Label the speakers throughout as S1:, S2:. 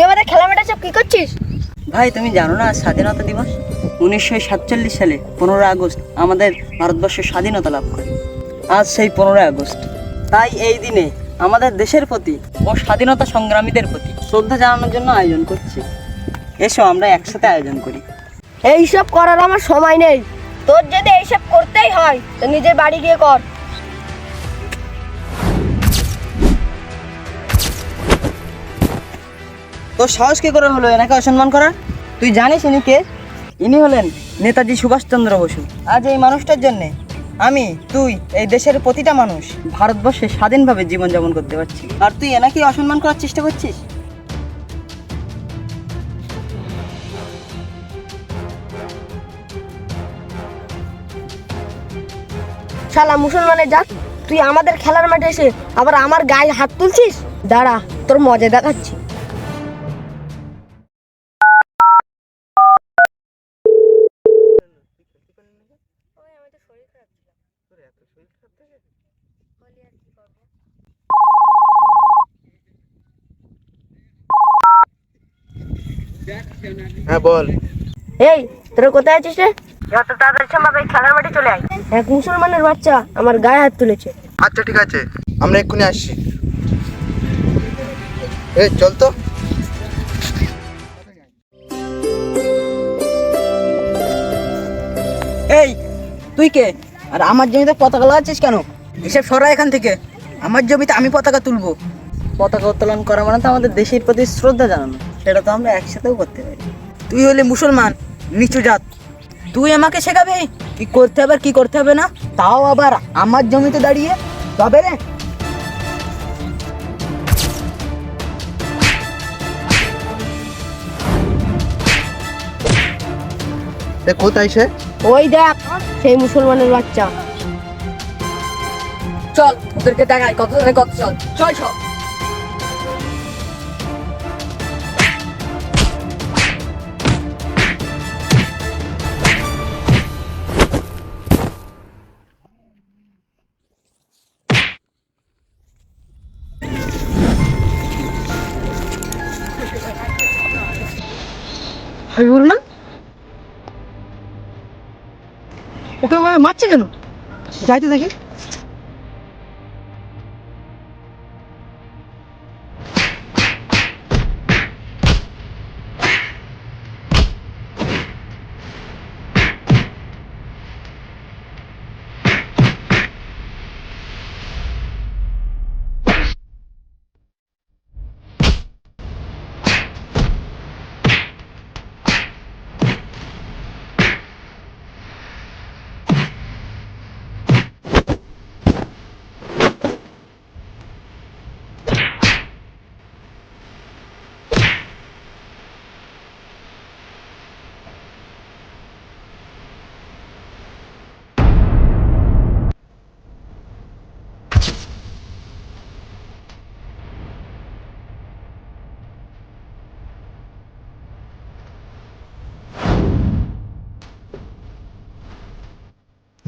S1: তুই আমাদের খেলা সব কি করছিস?
S2: ভাই তুমি জানো না স্বাধীনতা দিবস? উনিশশো সাতচল্লিশ সালে পনেরোই আগস্ট আমাদের ভারতবর্ষ স্বাধীনতা লাভ করে। আজ সেই পনেরোই আগস্ট। তাই এই দিনে আমাদের দেশের প্রতি ও স্বাধীনতা সংগ্রামীদের প্রতি শ্রদ্ধা জানানোর জন্য আয়োজন করছি। এসো আমরা একসাথে আয়োজন করি।
S1: এইসব করার আমার সময় নেই। তোর যদি এইসব করতেই হয় তো নিজের বাড়ি গিয়ে কর।
S2: তোর সাহস কি করে হলো এনাকে অসম্মান করার? তুই জানিস ইনি কে? ইনি হলেন নেতাজি সুভাষচন্দ্র বসু। আজ এই মানুষটার জন্যে আমি, তুই, এই দেশের প্রতিটা মানুষ ভারতবর্ষে স্বাধীনভাবে জীবনযাপন করতে পারছি। আর তুই এনাকে অসম্মান করার চেষ্টা করছিস?
S1: শালা মুসলমানের জাত, তুই আমাদের খেলার মাঠে এসে আবার আমার গায়ে হাত তুলছিস? দাঁড়া, তোর মজা দেখাচ্ছি।
S3: হ্যাঁ বল।
S1: এই তোরা কোথায় আছিস রে? যত তাড়াতাড়ি সম্ভব এই খেলার মাঠে চলে আয়। এক মুসলমানের বাচ্চা আমার গায়ে হাত তুলেছে।
S3: আচ্ছা ঠিক আছে। আমরা এক্ষুনি আসছি। এই চল তো।
S2: এই তুই কে? আর আমার জমিতে পতাকা লাগাচ্ছিস কেন? এসব সরা এখান থেকে। আমার জমিতে আমি পতাকা তুলবো। পতাকা উত্তোলন করা মানে তো আমাদের দেশের প্রতি শ্রদ্ধা জানানো। সেটা তো আমরা একসাথেও করতে পারি। তুই হলে মুসলমান, নিচু জাত। তুই আমাকে শেখাবে? কি করতে হবে আর কি করতে হবে না? তাও আবার আমার জমিতে দাঁড়িয়ে? তবে রে।
S3: কোথায় সে?
S1: ওই দেখ সেই মুসলমানের বাচ্চা।
S2: চল ওদেরকে দেখাই কত জনে কত চল। চল সব।
S4: হাবিবুর না ওকে মারছে কেন? যাইতে দেখি।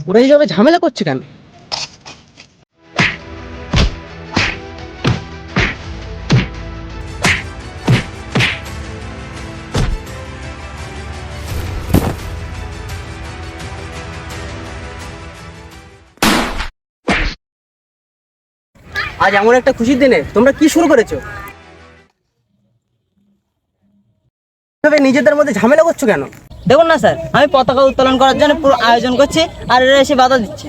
S4: ওরা এইভাবে ঝামেলা করছে কেন?
S2: আজ এমন একটা খুশির দিনে তোমরা কি শুরু করেছ? নিজেদের মধ্যে ঝামেলা করছ কেন? দেখুন না স্যার আমি পতাকা উত্তোলন করার জন্য পুরো আয়োজন করছি আর এরা এসে বাধা দিচ্ছে।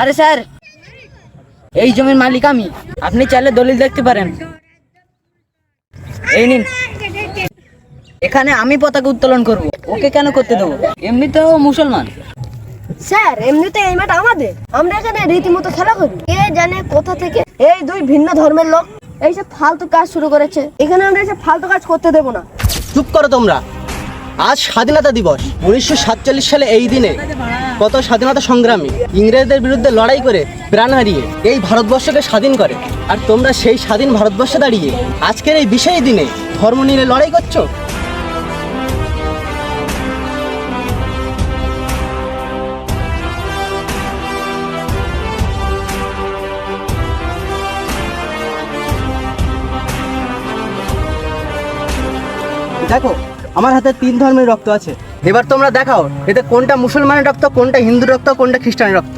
S2: আরে স্যার এই জমির মালিক আমি। আপনি চাইলে দলিল দেখতে পারেন। এই নিন। এখানে আমি পতাকা উত্তোলন করব। ওকে কেন করতে দেবো? এমনিতেও মুসলমান।
S1: স্যার এমনিতে এই মাঠ আমাদের। আমরা এখানে রীতিমতো খেলা করি। কে জানে কোথা থেকে এই দুই ভিন্ন ধর্মের লোক এইসব ফালতু কাজ শুরু করেছে। এখানে আমরা এইসব ফালতু কাজ করতে দেবো না।
S4: চুপ করো তোমরা। আজ স্বাধীনতা দিবস। উনিশশো সাতচল্লিশ সালে এই দিনে কত স্বাধীনতা সংগ্রামী ইংরেজদের বিরুদ্ধে লড়াই করে প্রাণ হারিয়ে এই ভারতবর্ষকে স্বাধীন করে। আর তোমরা সেই স্বাধীন ভারতবর্ষে দাঁড়িয়ে আজকের এই বিশেষ দিনে ধর্ম নিয়ে লড়াই করছ? দেখো আমার হাতে তিন ধর্মের রক্ত আছে। এবার তোমরা দেখাও, এতে কোনটা মুসলমানের রক্ত, কোনটা হিন্দু রক্ত, কোনটা খ্রিস্টানের রক্ত।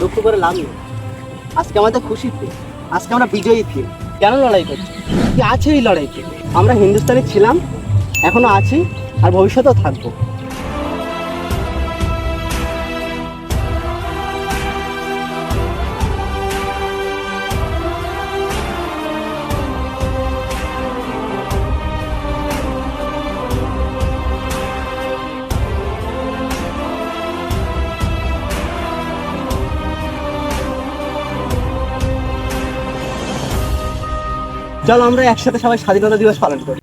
S4: দুঃখ করে লাভ আজকে আমাদের দিন আজকে আমরা বিজয়ী দিন কেন লড়াই করছি? কি আছে এই লড়াইতে? আমরা হিন্দুস্তানি ছিলাম, এখনও আছি, আর ভবিষ্যতেও থাকব। চলো আমরা একসাথে সবাই স্বাধীনতা দিবস পালন করি।